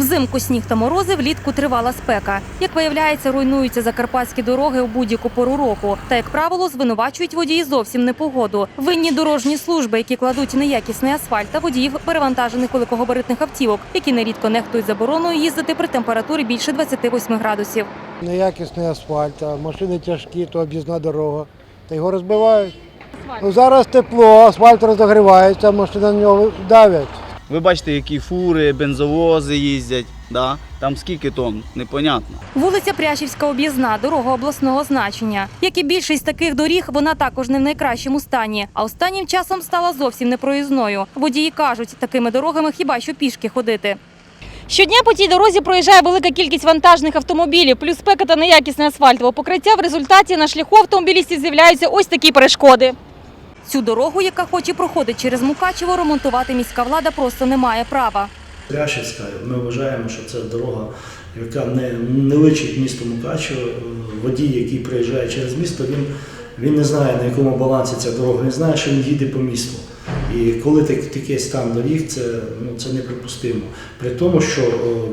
Взимку сніг та морози, влітку тривала спека. Як виявляється, руйнуються закарпатські дороги у будь-яку пору року. Та, як правило, звинувачують водії зовсім непогоду. Винні дорожні служби, які кладуть неякісний асфальт та водіїв перевантажених великогабаритних автівок, які нерідко нехтують забороною їздити при температурі більше 28 градусів. Неякісний асфальт, а машини тяжкі, то об'їзна дорога. Та його розбивають. Ну, зараз тепло, асфальт розогрівається, машини на нього давлять. Ви бачите, які фури, бензовози їздять. Да? Там скільки тонн, непонятно. Вулиця Прящівська об'їзна, дорога обласного значення. Як і більшість таких доріг, вона також не в найкращому стані. А останнім часом стала зовсім непроїзною. Водії кажуть, такими дорогами хіба що пішки ходити. Щодня по тій дорозі проїжджає велика кількість вантажних автомобілів, плюс спека та неякісне асфальтове покриття. В результаті на шляху автомобілістів з'являються ось такі перешкоди. Цю дорогу, яка хоч і проходить через Мукачево, ремонтувати міська влада просто не має права. Прящівська, ми вважаємо, що це дорога, яка не, не личить місту Мукачево. Водій, який приїжджає через місто, він, він не знає, на якому балансі ця дорога, він знає, що він їде по місту. І коли так, такий стан доріг, це, ну, це неприпустимо. При тому, що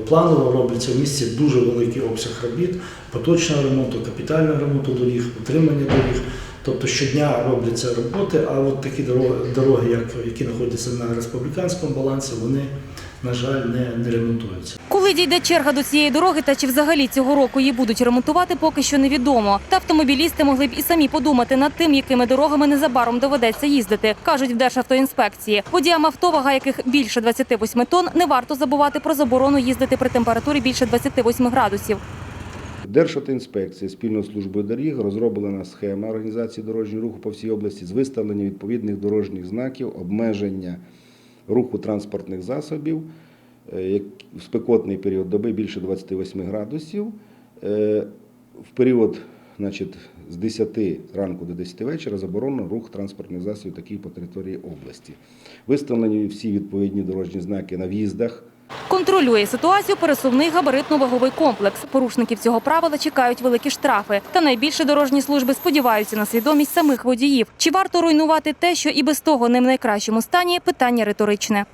планово робиться в місті дуже великий обсяг робіт, поточного ремонту, капітального ремонту доріг, утримання доріг. Тобто щодня робляться роботи, а от такі дороги, дороги як, які знаходяться на республіканському балансі, вони, на жаль, не, не ремонтуються. Коли дійде черга до цієї дороги, та чи взагалі цього року її будуть ремонтувати, поки що невідомо. Та автомобілісти могли б і самі подумати над тим, якими дорогами незабаром доведеться їздити, кажуть в Державтоінспекції. Водіям авто, вага яких більше 28 тонн, не варто забувати про заборону їздити при температурі більше 28 градусів. Державтоінспекції спільно з службою доріг розроблена схема організації дорожнього руху по всій області з виставленням відповідних дорожніх знаків, обмеження руху транспортних засобів е, в спекотний період доби більше 28 градусів. Е, В період значить, з 10 ранку до 10 вечора заборонено рух транспортних засобів таких по території області. Виставлені всі відповідні дорожні знаки на в'їздах. Контролює ситуацію пересувний габаритно-ваговий комплекс. Порушників цього правила чекають великі штрафи. Та найбільше дорожні служби сподіваються на свідомість самих водіїв. Чи варто руйнувати те, що і без того не в найкращому стані? Питання риторичне.